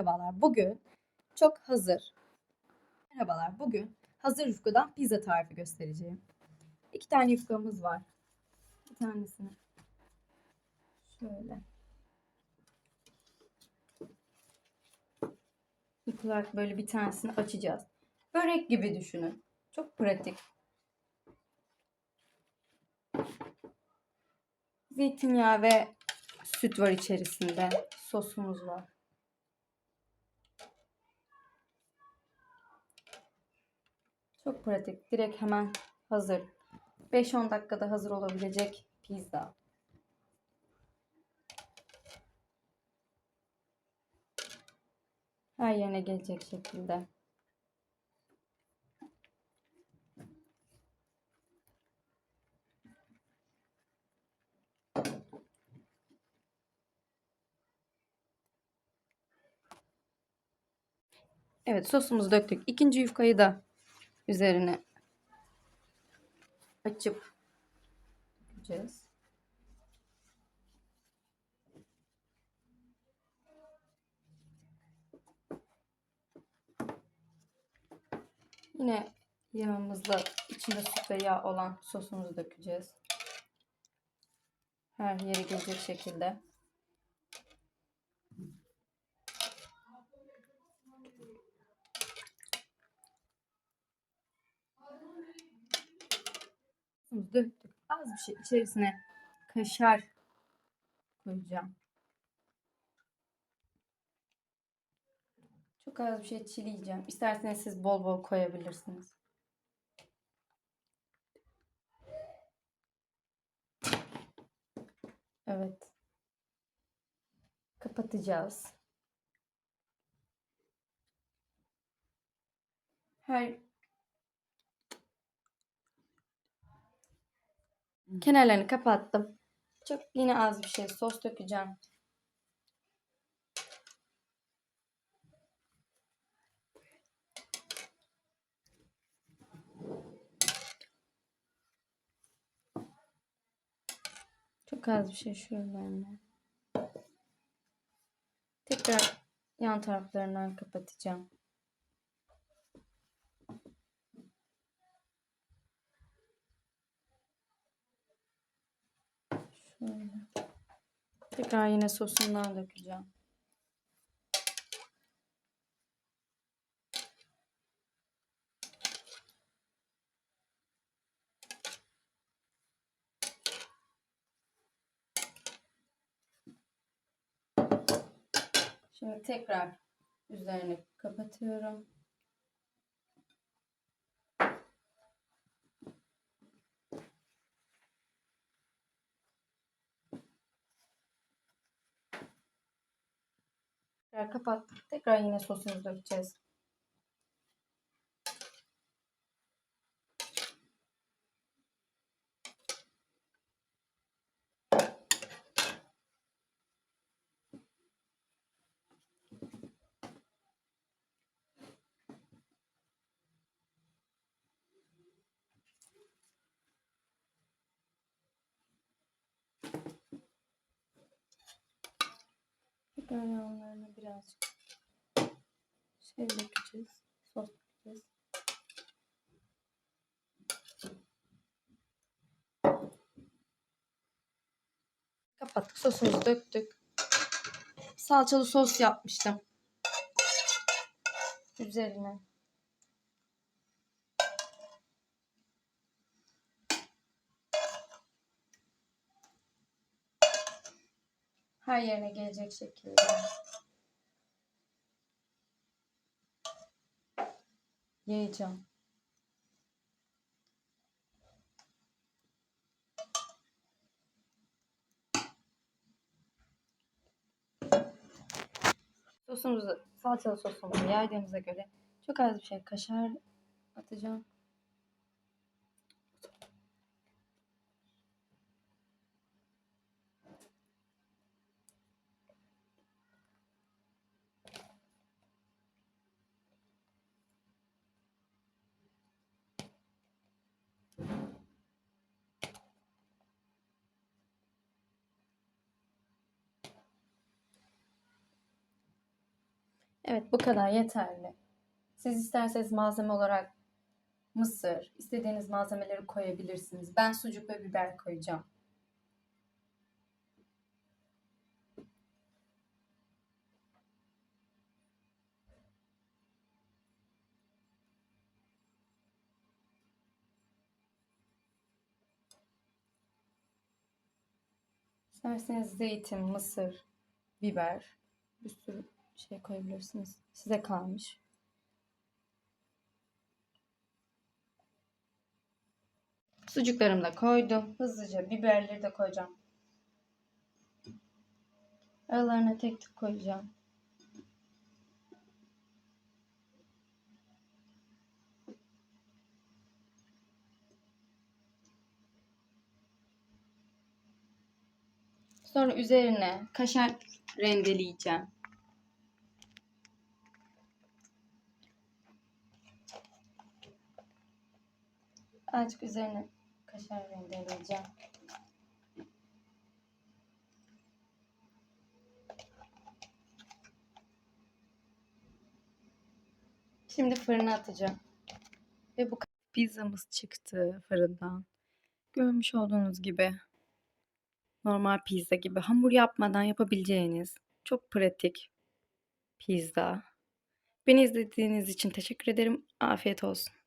Merhabalar. Bugün çok hazır. Merhabalar. Bugün hazır yufkadan pizza tarifi göstereceğim. İki tane yufkamız var. Bir tanesini şöyle yıkılarak böyle bir tanesini açacağız. Börek gibi düşünün. Çok pratik. Zeytinyağı ve süt var içerisinde. Sosumuz var. Çok pratik. Direkt hemen hazır. 5-10 dakikada hazır olabilecek pizza. Her yerine gelecek şekilde. Evet sosumuzu döktük. İkinci yufkayı da üzerine açıp dökeceğiz. Yine yağımızla içinde süt ve yağ olan sosumuzu dökeceğiz. Her yere gelecek şekilde. Sosumuzu döktük. Az bir şey içerisine kaşar koyacağım. Çok az bir şey çileyeceğim. İsterseniz siz bol bol koyabilirsiniz. Evet. Kapatacağız. Her kenarlarını kapattım. Çok yine az bir şey sos dökeceğim. Çok az bir şey şuralarına. Tekrar yan taraflarından kapatacağım. Şöyle. Tekrar yine sosundan dökeceğim. Şimdi tekrar üzerini kapatıyorum. Tekrar kapattık. Tekrar yine sosumuzu dökeceğiz. Tekrar yanlarına birazcık şey dökeceğiz. Sos dökeceğiz. Kapattık. Sosumuzu döktük. Salçalı sos yapmıştım. Üzerine. Her yerine gelecek şekilde. Yiyeceğim. Sosumuzu, salçalı sosumuzu yaydığımıza göre çok az bir şey kaşar atacağım. Evet bu kadar yeterli. Siz isterseniz malzeme olarak mısır, istediğiniz malzemeleri koyabilirsiniz. Ben sucuk ve biber koyacağım. İsterseniz zeytin, mısır, biber, bir sürü şey koyabilirsiniz. Size kalmış. Sucuklarımı da koydum. Hızlıca biberleri de koyacağım. Aralarına tek tek koyacağım. Sonra üzerine kaşar rendeleyeceğim. Azıcık üzerine kaşar rendeleyeceğim. Şimdi fırına atacağım. Ve bu pizzamız çıktı fırından. Görmüş olduğunuz gibi normal pizza gibi hamur yapmadan yapabileceğiniz çok pratik pizza. Beni izlediğiniz için teşekkür ederim. Afiyet olsun.